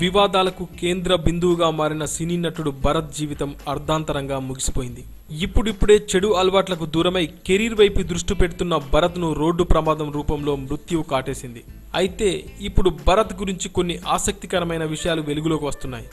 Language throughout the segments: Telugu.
వివాదాలకు కేంద్ర బిందువుగా మారిన సినీ నటుడు భరత్ జీవితం అర్ధాంతరంగా ముగిసిపోయింది. ఇప్పుడిప్పుడే చెడు అలవాట్లకు దూరమై కెరీర్ వైపు దృష్టి పెడుతున్న భరత్ను రోడ్డు ప్రమాదం రూపంలో మృత్యువు కాటేసింది. అయితే ఇప్పుడు భరత్ గురించి కొన్ని ఆసక్తికరమైన విషయాలు వెలుగులోకి వస్తున్నాయి.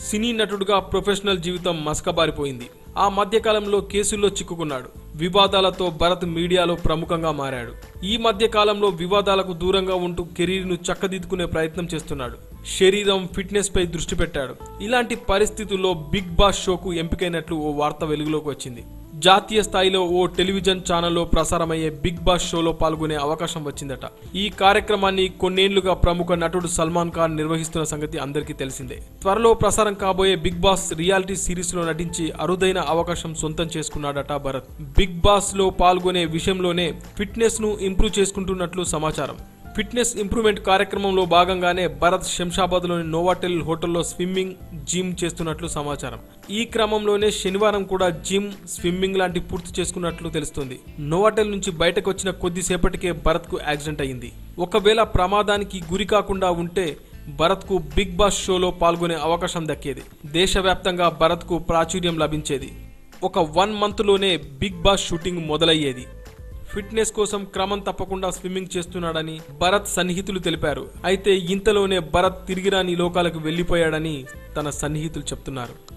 సినీ నటుడుగా ప్రొఫెషనల్ జీవితం మసకబారిపోయింది. ఆ మధ్యకాలంలో కేసుల్లో చిక్కుకున్నాడు. వివాదాలతో భరత్ మీడియాలో ప్రముఖంగా మారాడు. ఈ మధ్య కాలంలో వివాదాలకు దూరంగా ఉంటూ కెరీర్ను చక్కదిద్దుకునే ప్రయత్నం చేస్తున్నాడు. శరీరం ఫిట్నెస్ పై దృష్టి పెట్టాడు. ఇలాంటి పరిస్థితుల్లో బిగ్ బాస్ షోకు ఎంపికైనట్లు ఓ వార్త వెలుగులోకి వచ్చింది. జాతీయ స్థాయిలో ఓ టెలివిజన్ ఛానల్లో ప్రసారమయ్యే బిగ్ బాస్ షోలో పాల్గొనే అవకాశం వచ్చిందట. ఈ కార్యక్రమాన్ని కొన్నేళ్ళుగా ప్రముఖ నటుడు సల్మాన్ ఖాన్ నిర్వహిస్తున్న సంగతి అందరికీ తెలిసిందే. త్వరలో ప్రసారం కాబోయే బిగ్ బాస్ రియాలిటీ సిరీస్లో నటించి అరుదైన అవకాశం సొంతం చేసుకున్నాడట భరత్. బిగ్ బాస్లో పాల్గొనే విషయంలోనే ఫిట్నెస్ను ఇంప్రూవ్ చేసుకుంటున్నట్లు సమాచారం. ఫిట్నెస్ ఇంప్రూవ్మెంట్ కార్యక్రమంలో భాగంగానే భరత్ శంషాబాద్లోని నోవాటెల్ హోటల్లో స్విమ్మింగ్ జిమ్ చేస్తున్నట్లు సమాచారం. ఈ క్రమంలోనే శనివారం కూడా జిమ్ స్విమ్మింగ్ లాంటి పూర్తి చేసుకున్నట్లు తెలుస్తుంది. నోవాటెల్ నుంచి బయటకు వచ్చిన కొద్దిసేపటికే భరత్కు యాక్సిడెంట్ అయింది ఒకవేళ ప్రమాదానికి గురి కాకుండా ఉంటే భరత్కు బిగ్ బాస్ షోలో పాల్గొనే అవకాశం దక్కేది. దేశవ్యాప్తంగా భరత్కు ప్రాచుర్యం లభించేది. ఒక వన్ మంత్లోనే బిగ్ బాస్ షూటింగ్ మొదలయ్యేది. ఫిట్నెస్ కోసం క్రమం తప్పకుండా స్విమ్మింగ్ చేస్తున్నాడని భరత్ సన్నిహితులు తెలిపారు. అయితే ఇంతలోనే భరత్ తిరిగిరాని లోకాలకు వెళ్ళిపోయాడని తన సన్నిహితులు చెప్తున్నారు.